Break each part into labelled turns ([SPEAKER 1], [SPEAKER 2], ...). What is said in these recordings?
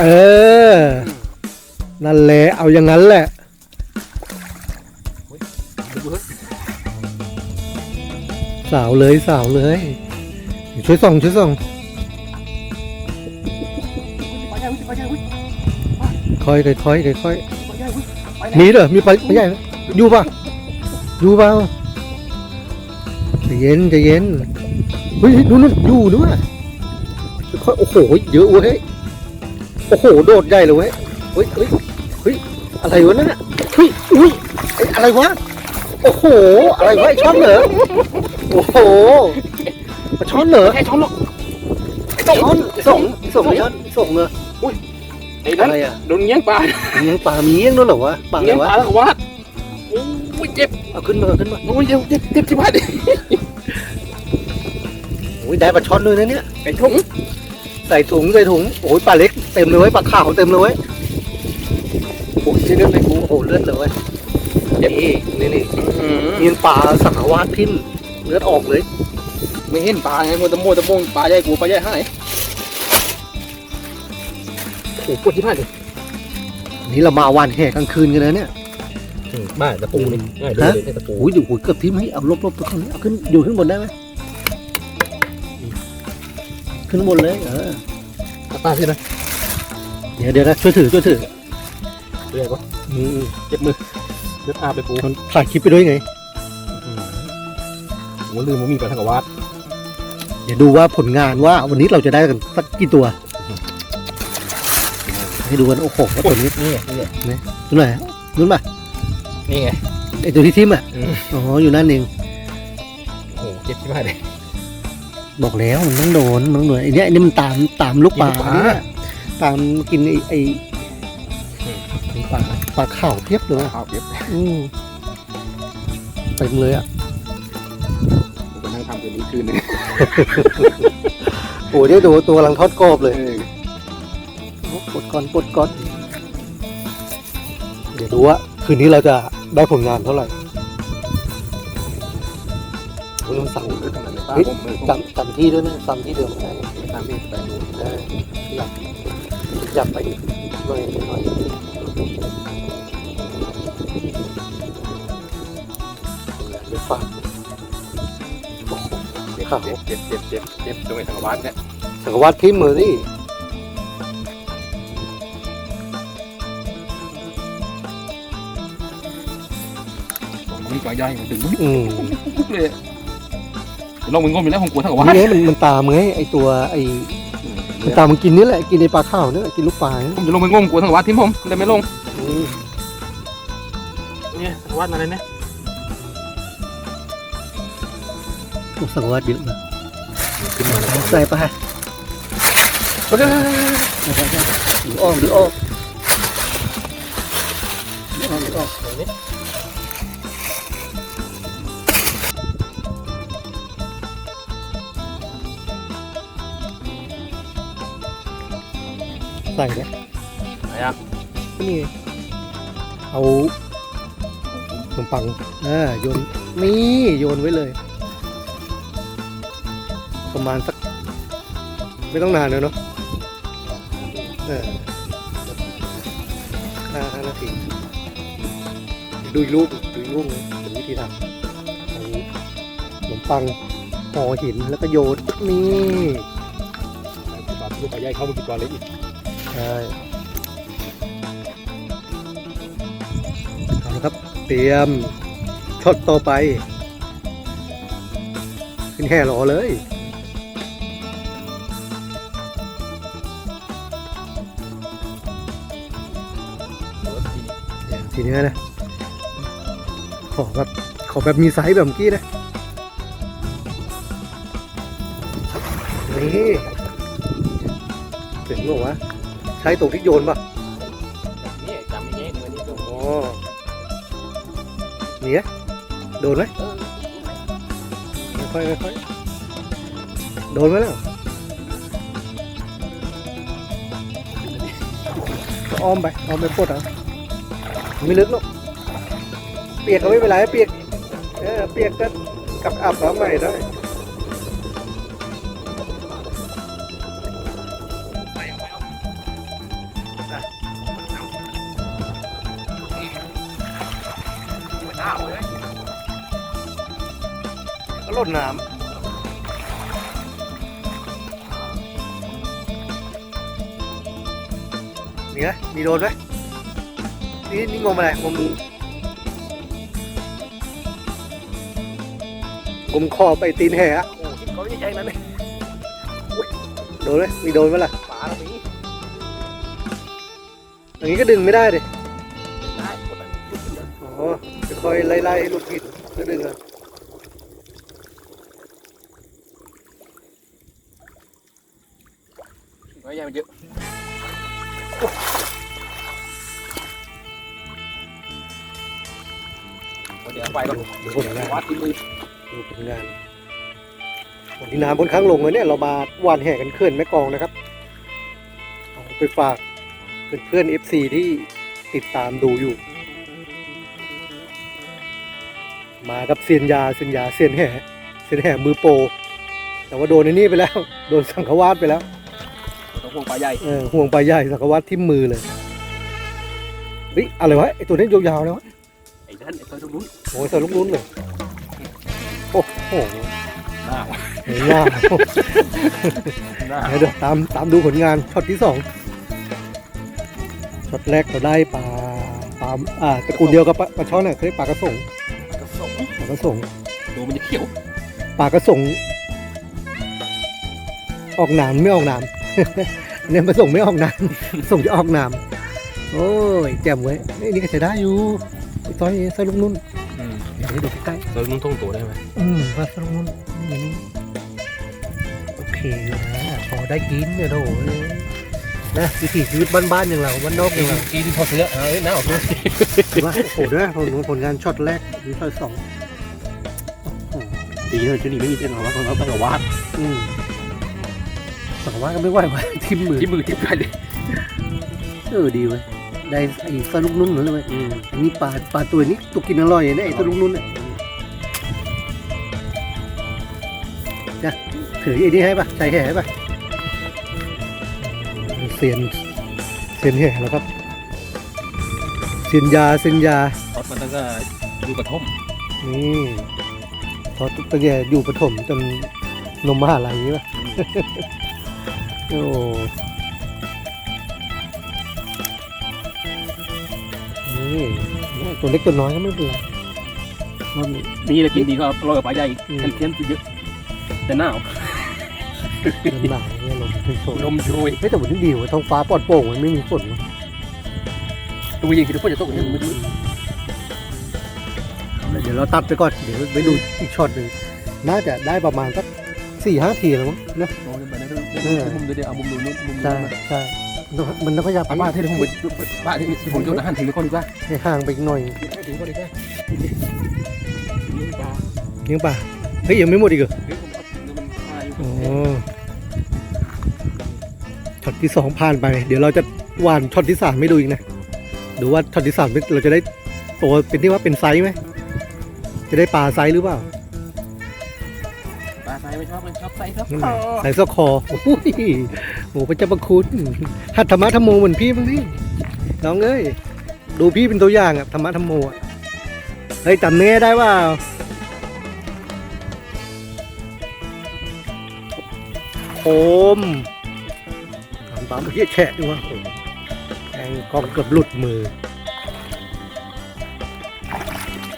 [SPEAKER 1] เออ นั่นแหละ เอาอย่างนั้นแหละสาวเลยสาวเลย ช่วยส่องช่วยส่องค่อยค่อยค่อยค่อยมีเหรอมีไปไม่ใหญ่อยู่ป่ะอยู่เปล่าใจเย็นใจเย็นเฮ้ยนู่นนู่นอยู่ด้วยค่อยโอ้โหเยอะเว้ย โอ้โห โดดใหญ่เลยเว้ยเฮ้ยเฮ้ยเฮ้ยอะไรวะนั่นน่ะเฮ้ยอุ้ยไอ้อะไรวะ โอ้โห อะไรวะไอ้ช่อนเหรอโอ้โหปลาช่อนเหรอ
[SPEAKER 2] แค่ช้อนหรอก
[SPEAKER 1] ช่อนส่งส่งไอ้ช่อนส่งเหรอ
[SPEAKER 2] ไอ้นั่น
[SPEAKER 1] อะไรอะ
[SPEAKER 2] โดนเงี้ยงปลา
[SPEAKER 1] เลี้ยงปลามีเลี้ยงด้วยเหรอวะปลาอะไร
[SPEAKER 2] เงี้ยงป
[SPEAKER 1] วะ
[SPEAKER 2] ลาแล้วก็วาดโอ้ยเจ็บ
[SPEAKER 1] เอาขึ้นมาเอาขึ้นมา
[SPEAKER 2] โอ้ยเจ็บเจ็บเจ็บชิบหาย
[SPEAKER 1] โอ้ยได้ปลาช่อนด้วยนะเนี่ย
[SPEAKER 2] ไอ้ทุ่ง
[SPEAKER 1] ใส่ถุงใส่ถุงโอ้ยปลาเล็กเต็มเลยเว้ยปลาขาวเต็มเลยเว้ย
[SPEAKER 2] โอ้ยเลือดในกู
[SPEAKER 1] โอ้โหเลือดเลยเว้ยนี่นี่นี่
[SPEAKER 2] อืม
[SPEAKER 1] มีปลาสังหวาดพิ้นเลือดออกเลย
[SPEAKER 2] ไม่เห็นปลาไงมันตะโมตะโมงปลาใหญ่กูปลาใหญ่หายโอ้ยปวดที่พลาดเลย
[SPEAKER 1] นี่เรามาวันแห่กลางคืนกันนะเนี่ย
[SPEAKER 2] บ้าตะปูนี่ง่ายดูเลยตะปู
[SPEAKER 1] โอ้ยเดี๋ยวโอ้ยเกือบทิ้งให้เอาลบลบตัวข้างนี้เอาขึ้นอยู่ขึ้นบนได้ไหม ขึ้นบนเลย เออ
[SPEAKER 2] ปลาใช่ไหม
[SPEAKER 1] เดี๋ยวเดี๋ยวนะช่วยถือช่วยถือ
[SPEAKER 2] เรียกว่า
[SPEAKER 1] อืม
[SPEAKER 2] เจ็บมือเลือดอาบไปปู
[SPEAKER 1] มันถ่ายคลิปไปด้วยไง
[SPEAKER 2] โอ้ลืมว่ามีปลาทางกวาด
[SPEAKER 1] เดี๋ยวดูว่าผลงานว่าวันนี้เราจะได้กันสักกี่ตัว ให้ดูกันโอ้โหว่าตัวนี้
[SPEAKER 2] นี่ไงนี่ไง
[SPEAKER 1] ตัวไหนนู้นป่ะ
[SPEAKER 2] นี่ไง
[SPEAKER 1] ไอตัวที่ทิมอะ
[SPEAKER 2] อืม
[SPEAKER 1] อ๋ออยู่นั่นเอง
[SPEAKER 2] โอ้เจ็บที่พลาดเลย
[SPEAKER 1] บอกแล้วมันต้องโดนมันต้องโดนไอเนี้ยไอนี่มันตามตามลูกปลา
[SPEAKER 2] กินลูกปลา
[SPEAKER 1] เนี่ยตามกินไอไอ
[SPEAKER 2] อืม
[SPEAKER 1] ปลาปลาข่าวเพียบเลยว่ะ
[SPEAKER 2] ข้าวเจ็บ
[SPEAKER 1] อืมเต็มเลยอะ
[SPEAKER 2] กูไปนั่งทำคืนนี้คืนนึง
[SPEAKER 1] โอ้ยได้ดูตัวกำลังทอดกรอบเลย
[SPEAKER 2] เออ
[SPEAKER 1] ปลดก่อนปลดก่อนเดี๋ยวดูว่าคืนนี้เราจะได้ผลงานเท่าไหร่โอ้ยมันสั่ง
[SPEAKER 2] ป้าผมมือผม
[SPEAKER 1] จำจำที่ด้วยนะจำที่เดิมได้
[SPEAKER 2] ตามที่ไปด
[SPEAKER 1] ได้อยากอยากไปอีกหน่อยหน่อยเดี๋ยวฝากโอ้โห
[SPEAKER 2] เจ็บเจ็บเจ็บเจ็บเจ็บตรงไอ้ทางกวาดเนี่ย
[SPEAKER 1] สังวัดพิมพ์มือนี่
[SPEAKER 2] ผมมีปลาใหญ่ถึง
[SPEAKER 1] อืม
[SPEAKER 2] เลย ลองมึงก้มไปแล้วผมกลัวทางกวาด
[SPEAKER 1] นี่ไงมันมันตามไงไอตัวไอมันตามมันกินนี่แหละกินในปลาข้าวนี่แหละกินลูกปลาเนี่ย
[SPEAKER 2] ผมจะลงไปงมกลัวทางกวาดทิ้งผมเลยไม่ลง
[SPEAKER 1] อืม
[SPEAKER 2] เนี่ยทางกวาดมาเลยเนี่ย
[SPEAKER 1] สังวัดเยอะนะ
[SPEAKER 2] ขึ้นมาแล้ว
[SPEAKER 1] ใส่ไปหรืออ้อมหรืออ้อมหรืออ้อมหรืออ้อม ใส่เลย
[SPEAKER 2] ไหนอะ
[SPEAKER 1] นี่ไงเอาขนมปังอ่าโยนนี่โยนไว้เลย ประมาณสัก ไม่ต้องนานเลยเนาะเออห้าห้านาทีดูอีกรูปดูอีกรูปหนึงเป็นวิธีทำเอาขนมปังห่อหินแล้วก็โยนนี่
[SPEAKER 2] ลูกปลาใหญ่เข้ามากี่ตัวเลยอีก
[SPEAKER 1] ใช่เอาละครับ เตรียมช็อตต่อไป ขึ้นแห่รอเลยทีนี้นะ ขอแบบ ขอแบบมีไซส์แบบเมื่อกี้นะ นี่ ถึงบอกว่าใช้ตรงที่โยนป่ะ
[SPEAKER 2] นี่จำไม่แย่เหมือนนี่ตรง
[SPEAKER 1] อ๋อเนี่ยโดนไหม
[SPEAKER 2] เออ
[SPEAKER 1] ค่อยๆค่อยๆโดนไหมล่ะก็อ้อมไปอ้อมไปปลดเอาไม่ลึกหรอกเปียกก็ไม่เป็นไรเปียกเออเปียกก็กลับอาบน้ำใหม่ได้
[SPEAKER 2] น้าเลย
[SPEAKER 1] ก็ลดน้ำมีไหมมีโดนไหมนี่นี่งมอะไรงมงมคอไปตีนแห่อะ
[SPEAKER 2] โอ้ที่เขาใหญ่นั่นเลย
[SPEAKER 1] โดนไหมมีโดนไหมล่ะ
[SPEAKER 2] ปลาแล้วมี
[SPEAKER 1] อย่างนี้ก็ดึงไม่ได้ดิ
[SPEAKER 2] ได้ ปิด
[SPEAKER 1] ก็ดึงอะ
[SPEAKER 2] ไม่ใหญ่มันเยอะเดี๋ยวไปก่อน
[SPEAKER 1] ดูผลงาน
[SPEAKER 2] วัดที่มือ
[SPEAKER 1] ดูผลงานวันนี้น้ำค่อนข้างลงเลยเนี่ยเรามาวานแห่กันเขื่อนแม่กองนะครับเอาไปฝากเพื่อนๆ FC ที่ติดตามดูอยู่ มากับเซียนยาเซียนยาเซียนแห่เซียนแห่มือโปรแต่ว่าโดนไอ้นี่ไปแล้ว โดนสังฆวาสไปแล้ว
[SPEAKER 2] ต้องพวงปลาใหญ่
[SPEAKER 1] เออห่วงปลาใหญ่สังฆวาสที่มือเลยเฮ้ยอะไรวะไอตัวนี้ยาวๆแล้ววะ
[SPEAKER 2] ไอ้นั่นไอ้ตัวตรงนู้น
[SPEAKER 1] โอ้ยใส่ลูกนู้นเลยโอ้โห
[SPEAKER 2] หน้า
[SPEAKER 1] เห็นหน้า
[SPEAKER 2] หน้า
[SPEAKER 1] เดี๋ยวเดี๋ยวตามตามดูผลงานช็อตที่สองช็อตแรกเราได้ปลาปลาอ่าตระกูลเดียวกับปลาปลาช่อนน่ะเขาเรียกปลากระสง
[SPEAKER 2] กระสง
[SPEAKER 1] ปลากระสง
[SPEAKER 2] ตัวมันจะเขียว
[SPEAKER 1] ปลากระสงออกหนามไม่ออกหนาม เนี่ยผสมไม่ออกหนามส่งจะออกหนามโอ้ยแจ่มเว้ยนี่นี่ก็จะได้อยู่ซอยซอยลูกนุ่น
[SPEAKER 2] อืม
[SPEAKER 1] เดี๋ยวให้ดูใกล้
[SPEAKER 2] ตัวนู้นท่องตัวได้ไหม
[SPEAKER 1] ๆอืมว่าซอยลูกนุ่นนี่นี่โอเคอยู่นะพอได้กินเนี่ยโถ่เอ้ยนะวิถีชีวิตบ้านๆอย่างเราบ้านนอกอย่างเรา
[SPEAKER 2] กินพอเสือเอ้ยน้าออกด้วย
[SPEAKER 1] ว่าโอ้โหด้วยผลผลงานช็อตแรกหรือช็อตสองโอ้โห
[SPEAKER 2] ดีเลยจุดนี้ไม่มีเส้นของเราของเราต้องกับวาด
[SPEAKER 1] อืมสังว่าก็ไม่ไหวว่ะทิมมือ
[SPEAKER 2] ที่มือที่ไปเลย
[SPEAKER 1] เออดีเว้ยได้ไอ้สลุกนุ่นเหมือนเลยเว้ย
[SPEAKER 2] อืม
[SPEAKER 1] อันนี้ปลาปลาตัวนี้ตัวกินอร่อยนะไอ้สลุกนุ่นเนี่ยนะถือไอ้นี่ให้ปะใส่แห่ให้ปะเซียนเซียนแห่แล้วครับเซียนยาเซียนยา
[SPEAKER 2] ทอดมันตั้งแต่ดูกระท่อม
[SPEAKER 1] นี่ พอตั้งแต่อยู่ประถมจนนมมหาลัยนี้ป่ะโอ้นี่ตัวเล็กตัวน้อยก็ไม่เป็นไรรอบนี้
[SPEAKER 2] นี่แหละกินดีก็อร่อยกว่าปลาใหญ่เค็มๆเยอะแต่หนาว
[SPEAKER 1] เดินหนาวเนี่ยลมไม่โชย
[SPEAKER 2] ลมโชย
[SPEAKER 1] เฮ้ยแต่วันนี้ดีเว่ะท้องฟ้าปลอดโปร่งมันไม่มีฝนว่ะ
[SPEAKER 2] ตัวยิงคือทุกคนจะตกอย่างนี้มือ
[SPEAKER 1] เดี๋ยวเราตัดไปก่อน เดี๋ยวไปดูอีกช็อตหนึ่งน่าจะได้ประมาณสักสี่ห้าทีแล้วมั้งนะ
[SPEAKER 2] โอ้ยไปได้ด้วยมุมเดียวเอามุมนู้นมุมนี้
[SPEAKER 1] ใช่ใช่มันต้องขยับไป
[SPEAKER 2] ป้าที่ผมป้าที่ผมจะหันถึงคนดีกว่า
[SPEAKER 1] ให้ห่างไปอีกหน่อย
[SPEAKER 2] ถึงคนดีกว่าปลา
[SPEAKER 1] ยังป่ะเฮ้ยยังไม่หมดอีกเหรอ
[SPEAKER 2] เฮ้ยผมเอามันปลาอยู่
[SPEAKER 1] อ๋อช็อตที่สองผ่านไป เดี๋ยวเราจะหวานช็อตที่สามไม่ดูอีกนะ ดูว่าช็อตที่สามเราจะได้ตัวเป็นที่ว่าเป็นไซส์ไหม จะได้ปลาไซส์หรือเปล่า
[SPEAKER 2] ปลาไซไม่ชอบมันชอบไซครับ
[SPEAKER 1] นั่นแหละไซส์ซอกคอโอ้โหโอ้พระเจ้าประคุณหัดธรรมะธรรมโมเหมือนพี่บ้างดิน้องเอ้ยดูพี่เป็นตัวอย่างอะธรรมะธรรมโมอะเฮ้ยจำเนื้อได้ว่าโคมทำตามเฮียแฉะดีว่าโอ้โหแองกองเกือบหลุดมือ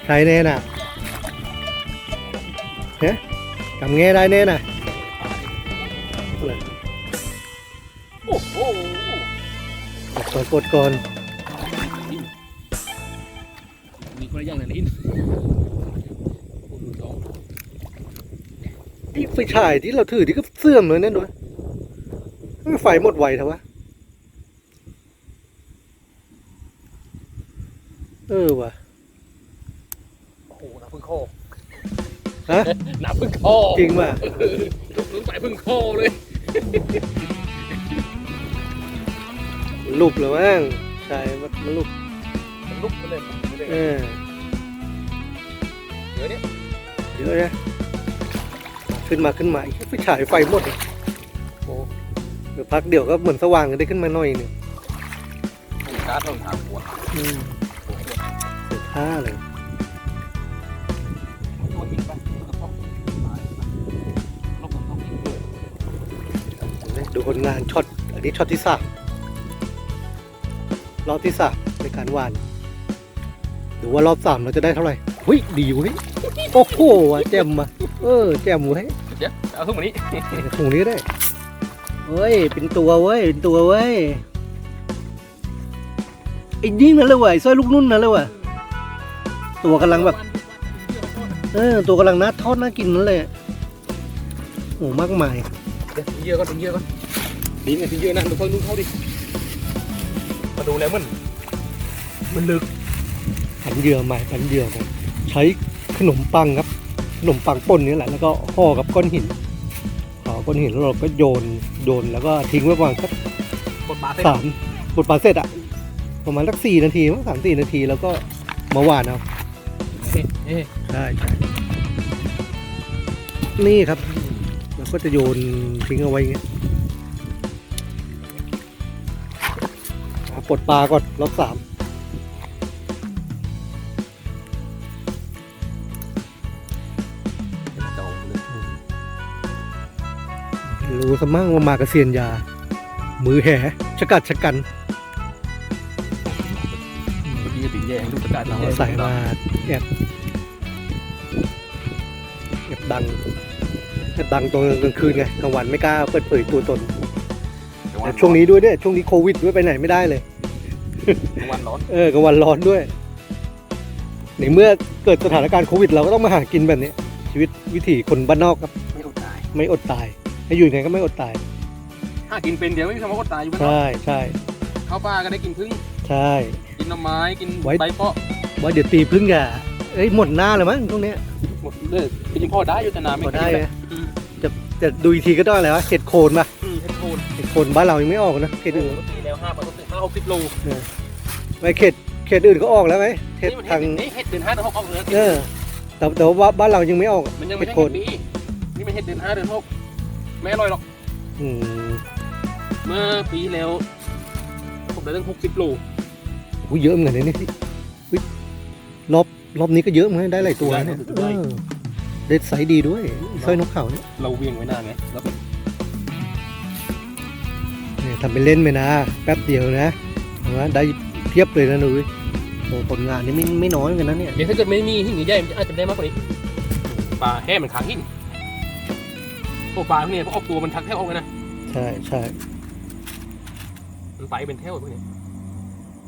[SPEAKER 1] ใครแน่น่ะ เฮ้ยจำเงี้ยได้แน่น่ะ
[SPEAKER 2] โอ้โห
[SPEAKER 1] กดก่อนกดก่อน
[SPEAKER 2] มีคนละอย่างนะลิน
[SPEAKER 1] ไอ้ไฟฉายที่เราถือที่ก็เสื่อมเลยนั่นด้วยไม่ไฟหมดไวเถอะวะ เออว่ะ
[SPEAKER 2] โอ้โหน้ำพึ่งคอ
[SPEAKER 1] ฮะ
[SPEAKER 2] น้ำพึ่งคอ
[SPEAKER 1] จริงว่ะ
[SPEAKER 2] ลุกลุกสายพึ่งคอเลย
[SPEAKER 1] ลุบเลยมั้งใช่มันมันลุบ
[SPEAKER 2] ลุกไปเลย
[SPEAKER 1] เออ
[SPEAKER 2] เดี๋ยวนี้
[SPEAKER 1] เดี๋ยวนะขึ้นมาขึ้นมาไอ้ไฟฉายไฟหมดเลยโอ้เดี๋ยวพักเดี๋ยวก็เหมือนสว่างกันได้ขึ้นมาหน่อยหนึง
[SPEAKER 2] การต้องถามหัว
[SPEAKER 1] อืมเสียท่าเลย ผลงานช็อตอันนี้ช็อตที่สามรอบที่สามในการหวานดูว่ารอบสามเราจะได้เท่าไหร่หุ้ยดีเว้ยโอ้โหแจ่มมาเออแจ่มเว้ย
[SPEAKER 2] เดี๋ยวเอาขึ้นมานี้
[SPEAKER 1] ถุงนี้ก็ได้เฮ้ยเป็นตัวเว้ยเป็นตัวเว้ยไอ้ยิ่งนั่นเลยเว้ยสร้อยลูกนุ่นนั่นเลยเว้ยตัวกำลังแบบเออตัวกำลังน่าทอดน่ากินนั่นเลยโอ้มากมาย
[SPEAKER 2] เดี๋ยวเยอะก่อนเยอะก่อน ดีไงเยอะนะดูค่อยนุ่งเข้าดิ มาดูแล้วมัน มันลึก
[SPEAKER 1] ผันเหยื่อใหม่ผันเหยื่อผมใช้ขนมปังครับ ขนมปังป่นนี่แหละแล้วก็ห่อกับก้อนหินห่อก้อนหินแล้วเราก็โยนโยนแล้วก็ทิ้งไว้ประมาณสัก
[SPEAKER 2] กดปลาเส้น
[SPEAKER 1] สามบดปลาเสร็จอะประมาณสักสี่นาทีมั้งสามสี่นาทีแล้วก็มาหวานเอา
[SPEAKER 2] เออ
[SPEAKER 1] ใช่ใช่นี่ครับเราก็จะโยนทิ้งเอาไว้เงี้ย ปลดปลาก่อนรอบสาม
[SPEAKER 2] เจ้าเลย
[SPEAKER 1] รู้สมั่งว่ามากับเซียนยา มือแห่ชะกัดชะกัน
[SPEAKER 2] เมื่อกี้ก็ถึงแย่งลูกตะการเรา
[SPEAKER 1] ใส่มาแอบแอบดังแอบดังตอนกลางคืนไงกลางวันไม่กล้าเปิดเผยตัวตนแต่ช่วงนี้ด้วยเนี่ยช่วงนี้โควิดด้วยไปไหนไม่ได้เลย
[SPEAKER 2] วันร้อน
[SPEAKER 1] เออกลางวันร้อนด้วยในเมื่อเกิดสถานการณ์โควิด เราก็ต้องมาหากินแบบนี้ชีวิตวิถีคนบ้านนอกครับ
[SPEAKER 2] ไม่อดตาย
[SPEAKER 1] ไม่อดตายให้อยู่ยังไงก็ไม่อดตาย
[SPEAKER 2] ถ้ากินเป็นเดี๋ยวไม่มีคำว่าอดตายอยู่บ้าน
[SPEAKER 1] ใช่ใช่
[SPEAKER 2] ข้าวปลาก็ได้กินพึ่ง
[SPEAKER 1] ใช่
[SPEAKER 2] กินหน่อไม้กิน
[SPEAKER 1] ไว้
[SPEAKER 2] ใบเปาะ
[SPEAKER 1] ว่าเดี๋ยวตีพึ่งอย่าเอ้ยหมดหน้าเลยมั้งตรงเนี้ย
[SPEAKER 2] หมดเลยกินพอได้อยู่แต่น้ำไม่
[SPEAKER 1] พอได้
[SPEAKER 2] กิน
[SPEAKER 1] ไหมจะจะดูอีกทีก็ได้แล้วเห็ดโคนป่ะ
[SPEAKER 2] อืมเห็ดโคน
[SPEAKER 1] เห็ดโคนบ้านเรายังไม่ออกนะเขตอื่น
[SPEAKER 2] ปกติแล้ว ห้าปกติห้าหกสิบโล
[SPEAKER 1] ไม่เขตเขตอื่นก็ออกแล้วไหมเขต
[SPEAKER 2] นี่มัน
[SPEAKER 1] ทาง
[SPEAKER 2] เห็ดเห็ดเดือนห้าเดือนหกออกเลย
[SPEAKER 1] เออแต่แต่ว่าบ้านเรายังไม่ออก
[SPEAKER 2] มันยังไม่
[SPEAKER 1] เห็ด
[SPEAKER 2] ใช่
[SPEAKER 1] โค
[SPEAKER 2] เห็
[SPEAKER 1] น
[SPEAKER 2] ดปีนี่มันเห็ดเดือนห้าเดือนหกไม่อร่อยหรอก
[SPEAKER 1] อืม
[SPEAKER 2] เมื่อปีแล้ว ผมได้ตั้งหกสิบโล
[SPEAKER 1] โอ้ยเยอะเหมือนกันนะเนี่ยอุ๊ยรอบรอบนี้ก็เยอะเหมือนกันได้หลายตัวนะเนี่ยเออเด็ดไซส์ดีด้วยสร้อยนกเขาเนี่ย
[SPEAKER 2] เราเวียงไว้นานไงแล้วก็
[SPEAKER 1] เนี่ย ทำไปเล่นไปนะ แป๊บเดียวนะเห็นไหมได้เพียบเลยนะหนูโอ้ผลงานนี่ไม่ไม่น้อยเหมือนกันนะเนี่ย
[SPEAKER 2] เดี๋ยวถ้าเกิดไม่มีหินใหญ่ๆมันอาจจะได้มากกว่านี้ปลาแห้มันค้างหินพวกปลาพวกนี้พวกออกตัวมันทักแท่ออกเลยนะ
[SPEAKER 1] ใช่ใช่
[SPEAKER 2] มันไปเป็นแท่วพวกนี้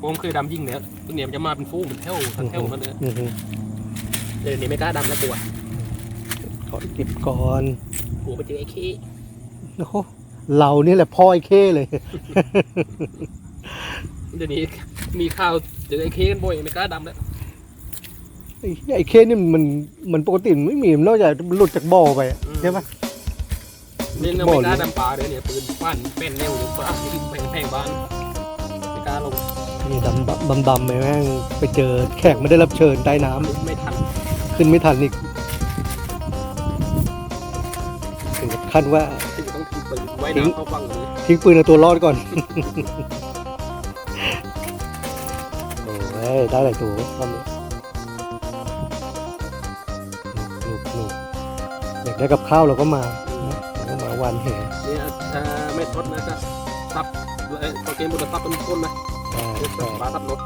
[SPEAKER 2] ผมเคยดำยิ่งเนี่ยพวกเนี้ยมันจะมาเป็นฟูงเป็นแท่วทักแท่วมันเลย
[SPEAKER 1] อือฮึ
[SPEAKER 2] เดี๋ยวนี้ไม่กล้าดำแล้วกลัว
[SPEAKER 1] ขอเก็บก่อน
[SPEAKER 2] กลัวไปเจอไอ้ขี้
[SPEAKER 1] โอ้โห เรานี่แหละพ่อไอ้เข้เลย
[SPEAKER 2] เดี๋ยวนี้มีข่าวเจอไอ้ขี้กันบ่อยไม่กล้าดำแล้ว
[SPEAKER 1] ไอ้ไอ้เข้นี่มันมันปกติมันไม่มีมันนอกจากมันหลุดจากบ่อไปอะใช่ปะ
[SPEAKER 2] เนี่ยเรา
[SPEAKER 1] บ่
[SPEAKER 2] ไม่
[SPEAKER 1] น
[SPEAKER 2] กล้าดำปลาเลยเนี่ยปืนปั้นเป็นแนวหรือปลาที่แพงแพงๆบ้านไม่กล้าลง
[SPEAKER 1] นี่ดำดำดำไปแม่งไปเจอแขกไม่ได้รับเชิญใต้น้ำ
[SPEAKER 2] ไม่ทัน
[SPEAKER 1] ขึ้นไม่ทันอีกถึงกับขั้นว่า
[SPEAKER 2] ถึงต้อง ทิ้งปืนไว้น้ำเข้าฟังเลย
[SPEAKER 1] ทิ้งปืนเอาตัวรอดก่อนโอ้ยได้หลายตัวรอบนี้ลูกลูกอยากได้กับข้าวเราก็มานะเราก็มาวันแห่
[SPEAKER 2] เนี่ยถ้าไม่ทดนะก็ซับเอ้ยตัวเกมบนซับเป็นคนนะ
[SPEAKER 1] ใช่
[SPEAKER 2] เดี๋ยว
[SPEAKER 1] ใช่
[SPEAKER 2] ปลาทับรถ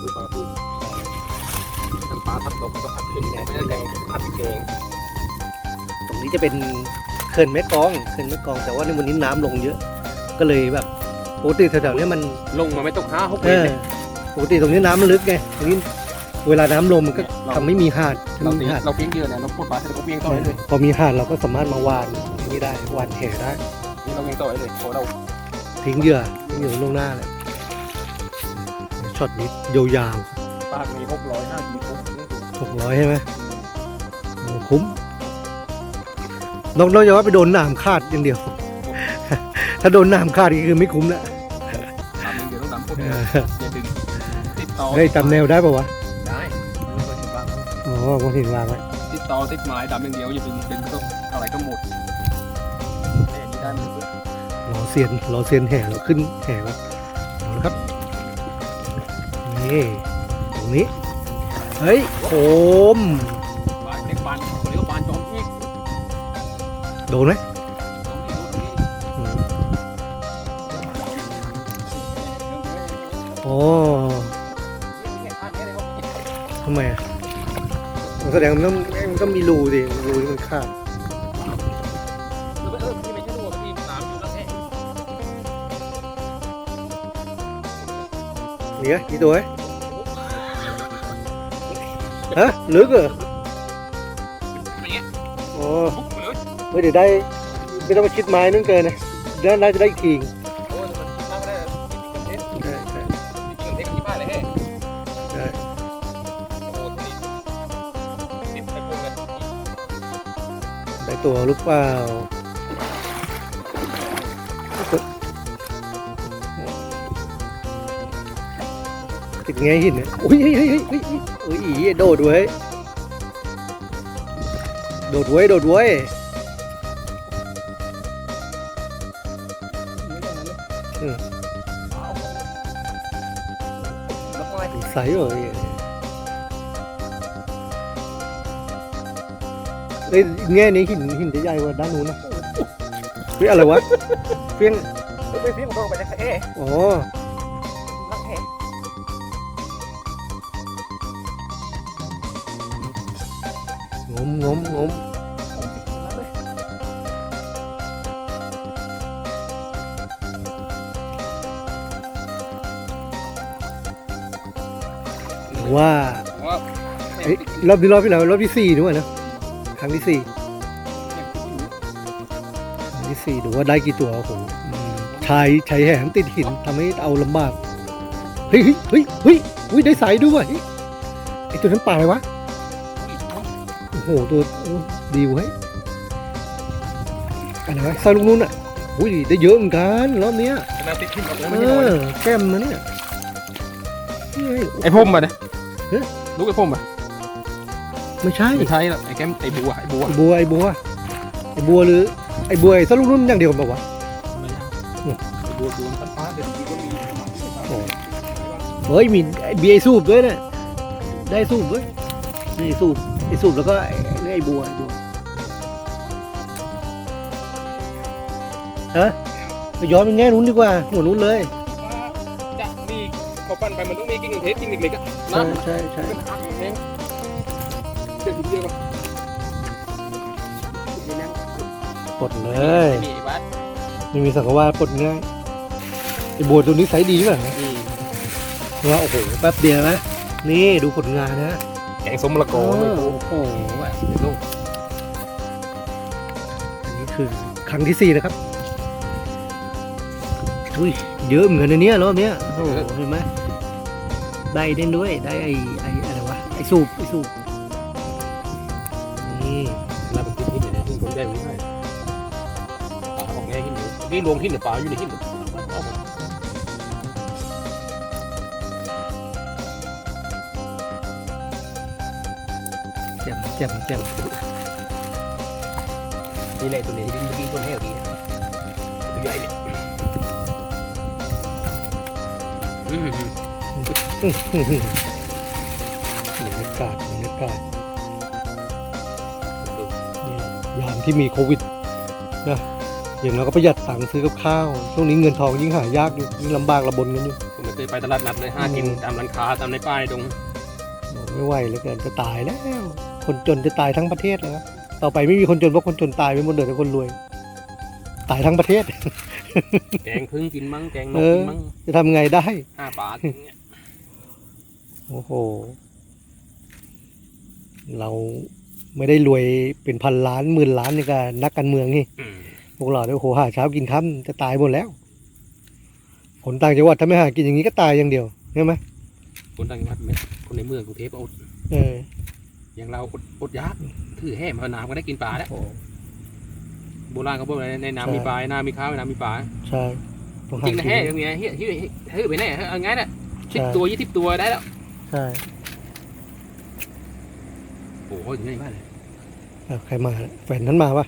[SPEAKER 2] ดูปลาทูทำปลาทับรถก็ผัดขึ้นไม่ได้แดงผัดแกง
[SPEAKER 1] ตรงนี้จะเป็นเขื่อนแม่กลองเขื่อนแม่กลองแต่ว่าในวันนี้น้ำลงเยอะ ก็เลยแบบปกติแถวๆเนี้ยมัน
[SPEAKER 2] ลงมาไม่ต้องห้าหก
[SPEAKER 1] เอ
[SPEAKER 2] เมตร
[SPEAKER 1] อ
[SPEAKER 2] เลย
[SPEAKER 1] ปกติตรงนี้น้ำมันลึกไงตรงนี้เวลาน้ำลงมันก็ทำให้มีหาด
[SPEAKER 2] เรา
[SPEAKER 1] มี
[SPEAKER 2] ตี
[SPEAKER 1] หาด
[SPEAKER 2] เราเพียงเดียวเนี่ยเราพูดปลาเสร็จเราเพียงต่อได้เลย
[SPEAKER 1] พอมีหาดเราก็สามารถมาวานอย่างนี้ได้วานแห่ได้
[SPEAKER 2] นี่เราเพียงต่อได้เลยพอเรา
[SPEAKER 1] ทิ้งเหยื่อทิ้งเหยื่อล่วงหน้าเลยช็อตนี้ยาว
[SPEAKER 2] ปลามีหกร้อยห้าสิบหก
[SPEAKER 1] ๆหกร้อยใช่ไหมโอ้คุ้ม นอกนอกจากว่าไปโดนหนามขาดอย่างเดียว ถ้าโดนหนามขาดก็คือไม่คุ้มละ
[SPEAKER 2] ตามเดี๋ยวต้องตามคน
[SPEAKER 1] เอ
[SPEAKER 2] เดียว
[SPEAKER 1] อ
[SPEAKER 2] อย่าดึงติดต่อ
[SPEAKER 1] เฮ้ยจำแนวได้ปะวะ
[SPEAKER 2] ได้ไม่ต้องติดบ้าง
[SPEAKER 1] อ๋อคนเห็นวางไว้
[SPEAKER 2] ติดต่อติดหมายดำอย่างเดียวอย่าดึงดึงก็อะไรก็หมดแม่นี่ได้มันก็
[SPEAKER 1] รอเซียนรอเซียนแห่เราขึ้นแห่แล้วเอาละครับนี่ตรงนี้ เฮ้ยโคม โดไหม
[SPEAKER 2] โอ้ทำ
[SPEAKER 1] ไมอะแสดงมันต้องมันต้องมีรูดิรูที่มันขาด
[SPEAKER 2] เห
[SPEAKER 1] นีอกี่ตัวฮะเลึกเหรอ
[SPEAKER 2] เลย
[SPEAKER 1] เฮ้ยเดี๋ยวได้ไม่ต้องมาชิดไม้นั่นเกินนะเดี๋ยวน่าจะได้อีกที
[SPEAKER 2] โอ้ยมันคิดมากก็ได้
[SPEAKER 1] ใช่ใช่
[SPEAKER 2] คิดเทสที่บ้านเลยแฮ่
[SPEAKER 1] ใช่
[SPEAKER 2] โอ้ที่ติดไปพวกเลย
[SPEAKER 1] ได้ตัวหรือเปล่าติดไงหินเนี่ยอุ้ยเฮ้ยเฮ้ยเฮ้ยเฮ้ยโดดเว้ยโดดเว้ยโดดเว้ย อืม
[SPEAKER 2] แล้วก็ไง
[SPEAKER 1] ใสเหรอเอ้ยแง่นี้หินหินจะใหญ่กว่าด้านนู้นนะเฮ้ยอะไรวะเพี้ยง
[SPEAKER 2] ไปพี่ผมโดนไปเลยเอ๊ะ
[SPEAKER 1] อ๋อ ว่า
[SPEAKER 2] ว่า
[SPEAKER 1] เอ้ยรอบที่รอบที่แล้วรอบที่สี่ด้วยนะครั้งที่สี่ครั้งที่สี่ดูว่าได้กี่ตัวโอ้โหอืมชายชายแหงติดหินทำให้เอาลำบากเฮ้ยเฮ้ยเฮ้ยเฮ้ยเฮ้ยได้สายด้วยเฮ้ยไอตัวนั้นปลาอะไรวะโอ้โหตัวโอ้ดีเว้ยอะไรวะซอยลูกนุ่นอะอุ้ยได้เยอะเหมือนกันรอบเนี้ย
[SPEAKER 2] นาติดขึ้นมาแล้ว
[SPEAKER 1] เอ
[SPEAKER 2] ไม่ใช่น้อย
[SPEAKER 1] อแก้มนะเนี่ยนี่ไง
[SPEAKER 2] ไอ้พมป่ะเนี่ย
[SPEAKER 1] เอ๊ะ
[SPEAKER 2] ลูกไอ้พมป่ะ
[SPEAKER 1] ไม่ใช่
[SPEAKER 2] ไม่ใช่หรอกไอ้แก้มไอ้บัวไอ้บัว
[SPEAKER 1] ไอ้บัวไอ้บัวไอ้บัวหรือไอ้บัวไอ้สรุปรุ่นอย่างเดียวกันเปล่าวะ
[SPEAKER 2] ไม่ใช่ไอ้บัวตัวมันฟ้าเดี๋ยวก็มี
[SPEAKER 1] เฮ้ยมีไอ้เบียร์ไอ้สูบด้วยเนี่ยได้สูบด้วยนี่สูบไอ้สูบแล้วก็ไอ้นี่ไอ้บัวไอ้บัวฮะไปย้อนไปแง่นู้นดีกว่าหัวนู้นเลย
[SPEAKER 2] จะมีพอปั้นไปมันต้องมีกิ่งเทสกิ่งเล็กๆอะ
[SPEAKER 1] ใช่
[SPEAKER 2] นะ
[SPEAKER 1] ใช่ใช่
[SPEAKER 2] เป็นหักเองเดี๋ยวเดียวก่อน
[SPEAKER 1] ปลดเลย
[SPEAKER 2] มีวัด
[SPEAKER 1] ไม่มีสังกวาปลดง่ายไอ้บัวตัวนี้ไซส์ดีป่ะ
[SPEAKER 2] อืม
[SPEAKER 1] ว่าโอ้โหแป๊บเดียวนะนี่ดูผลงานนะ
[SPEAKER 2] แกงส้มมะละกอ
[SPEAKER 1] โอ้
[SPEAKER 2] ไม่
[SPEAKER 1] โห
[SPEAKER 2] รู้ว่าเดี๋ยวลูก
[SPEAKER 1] อันนี้คือครั้งที่สี่นะครับอุ้ยเยอะเหมือนกันนะเนี่ยรอบเนี้ยโอ้โหเห็นไหม ได้เด่นด้วยได้ไอ้ไอ้อะไรวะไอ้สูบไอ้สูบนี่
[SPEAKER 2] แล้วมันกินที่ไหนที่ผมได้ไม่ได้ปลาออกแง่หินอยู่นี่รวมหินหรือปลาอยู่ในหิน
[SPEAKER 1] แจ่มแจ่มแจ่ม
[SPEAKER 2] นี่แหละตัวนี้ที่กินตัวแห้วดีตัวใหญ่เลยอืม
[SPEAKER 1] อื้อหือ บรรยากาศบรรยากาศนี่ยามที่มีโควิดนะอย่างเราก็ประหยัดตังค์ซื้อกับข้าว ช่วงนี้เงินทองยิ่งหายากอยู่ยิ่งลำบากระบนกันอยู่
[SPEAKER 2] ผมไม่เคยไปตลาดนัดเลยห้ากินตามร้านค้าตามในป้ายตรง
[SPEAKER 1] โอ้ไม่ไหวเหลือเกินจะตายแล้ว คนจนจะตายทั้งประเทศแล้วต่อไปไม่มีคนจนเพราะคนจนตายไปหมดเลยแต่คนรวย ตายทั้งประเทศ
[SPEAKER 2] แกงพึ่งกินมั้งแกงน
[SPEAKER 1] เอกอ
[SPEAKER 2] กินมั้ง
[SPEAKER 1] จะทำไงได้
[SPEAKER 2] ห้าบาทอย่างเงี้ย
[SPEAKER 1] โอ้โห เราไม่ได้รวยเป็นพันล้านหมื่นล้านในการนักการเมืองนี่
[SPEAKER 2] อืม
[SPEAKER 1] พวกเราเนี่ยโอ้โหหาเช้ากินค่ำจะตายหมดแล้วคนต่างจังหวัดถ้าไม่หากินอย่างนี้ก็ตายอย่างเดียวใช่ไหม
[SPEAKER 2] คนต่างจังหวัดเนี่ยคนในเมืองกรุงเทพอด
[SPEAKER 1] เออ
[SPEAKER 2] อย่างเราอดอดยากถือแห่มาน้ำก็ได้กินปลาแล้ว
[SPEAKER 1] โอ้
[SPEAKER 2] โบราณเขาบอกว่าในใน
[SPEAKER 1] ใช่
[SPEAKER 2] น้ำมีปลาในน้ำมีข้าวในน้ำมีปลา
[SPEAKER 1] ใช่ต้องหา
[SPEAKER 2] จริงนะ
[SPEAKER 1] กิน
[SPEAKER 2] แห่อย่างเงี้ยเฮ้ยเฮ้ยเฮ้ยไปไหนเอางั้นน่ะสิบ
[SPEAKER 1] ใช่
[SPEAKER 2] ตัวยี่สิบตัวได้แล้ว
[SPEAKER 1] ใช่
[SPEAKER 2] โอ้โหยังไงบ้างเลย
[SPEAKER 1] อะใครมาแฟนนั้นมาปะ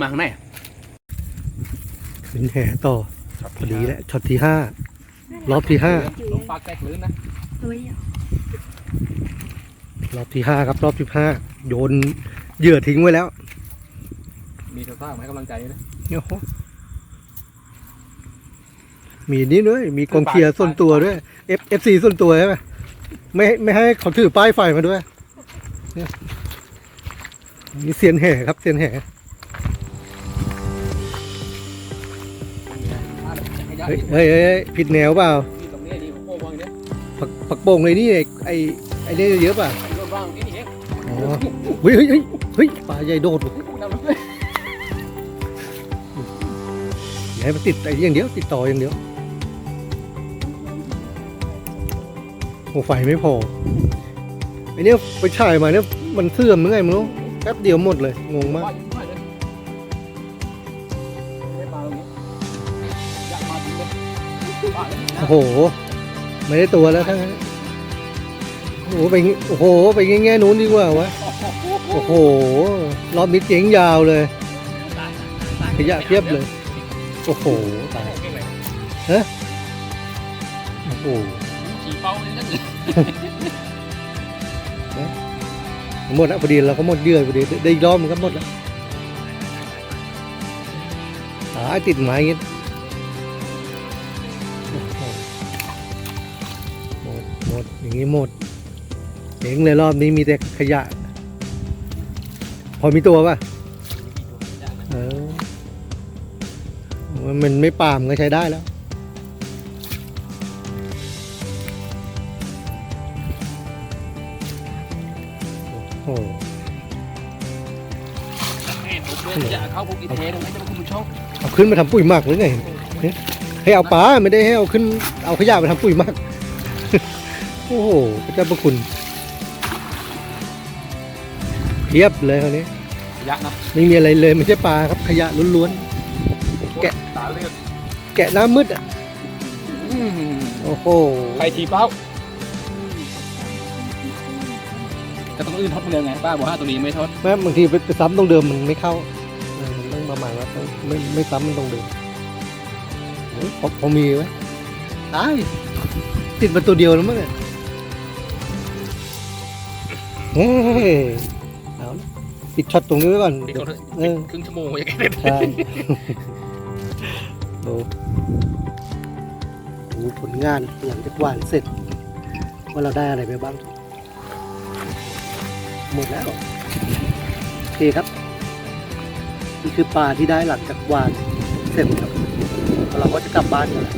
[SPEAKER 2] มาข้างในอะ
[SPEAKER 1] ขึ้นแห่ต่อพอดีแล้วช็อตที่ห้ารอบที่ห้า
[SPEAKER 2] ลงปลาแตกลื่นนะ
[SPEAKER 1] รอบที่ห้าครับรอบที่ห้าโยนเหยื่อทิ้งไว้แล้ว
[SPEAKER 2] มีสาวๆมาให้กำลังใจนะ
[SPEAKER 1] โอ้โหมีนี่ด้วย มีกองเชียร์ส่วนตัวด้วย F F C ส่วนตัวใช่ไหมไม่ไม่ให้เขาถือป้ายไฟมาด้วยนี่ยมีเซียนแห่ครับเซียนแห่เฮ้ยเฮ้ยเฮ้ยผิดแนวเปล่าผักผักโป่งเลยนี่ไอ้ไอ้ไอ้นี่เยอะเปล่ะ
[SPEAKER 2] รถวางนี่นี่เอง
[SPEAKER 1] อ๋อเฮ้ยเฮ้ยเฮ้ยเฮ้ยปลาใหญ่โดดว่ะ
[SPEAKER 2] นำรถเลย
[SPEAKER 1] อย่าให้มันติดไอ้อย่างเดียวติดต่ออย่างเดียว โอ้ไฟไม่พอไอเนี้ยไปฉายมาเนี่ยมันเสื่อมหรือไงไม่รู้แป๊บเดียวหมดเลยงงมาก โอ้โห ไม่ได้ตัวแล้วทั้งนั้นโอ้โหไปโอ้โหไปแง่ๆนู้นดีกว่าวะโอ้โหรอบนี้เจ๋งยาวเลยขยะเพียบเลย โอ้โหตายโอ้โห
[SPEAKER 2] เป้าเลยนั่น
[SPEAKER 1] หมดแล้วพอดีเราก็หมดเยื่อพอดีได้อีกรอบมันก็หมดแล้วตายติดไม้อย่างงี้โอ้โหหมดหมดอย่างงี้หมดเจ๋งเลยรอบนี้มีแต่ขยะ พอมีตัวป่ะเออมันไม่ปามก็ใช้ได้แล้ว โอ้โห
[SPEAKER 2] แม่ผมเดินจะเข้าพวกอีเทตรงนี้จะมาคุณผู้ชม
[SPEAKER 1] เอาขึ้นมาทำปุ๋ยหมักหรือไงเนี่ยให้เอาปลาไม่ได้ให้เอาขึ้นเอาขยะมาทำปุ๋ยหมักโอ้โหพระเจ้าประคุณเทียบเลยคราวนี้
[SPEAKER 2] ยะนะ
[SPEAKER 1] ไม่มีอะไรเลยไม่ใช่ปลาครับขยะล้วนแกะ
[SPEAKER 2] ตาเลือด
[SPEAKER 1] ๆแกะน้ำมืดอะโอ้โห
[SPEAKER 2] ใครทีเป้า อื่นทดเมืองไงป้าบอกว่าตัวนี้ไม่ทด
[SPEAKER 1] แม้บางทีไปซ้ำตรงเดิมมันไม่เข้าเออมันต้องประมาณว่าต้องไม่ไม่ซ้ำมันตรงเดิมโอ้ยพอพอมีไว้ตายติดมาตัวเดียวแล้วมั้งเนี่ยเฮ้ยเอาละปิดช็อตตรงนี้ไว้ก่อน
[SPEAKER 2] ติด
[SPEAKER 1] เดี๋ยว
[SPEAKER 2] ตัว
[SPEAKER 1] เออ
[SPEAKER 2] ครึ่งชั่วโมงย่างเงี้ย
[SPEAKER 1] ใช่ดูดูผลงานหลังจากหวานเสร็จ ว่าเราได้อะไรไปบ้าง หมดแล้วโอเคครับ นี่คือปลาที่ได้หลังจากวานเสร็จครับเราก็จะกลับบ้านกันแล้ว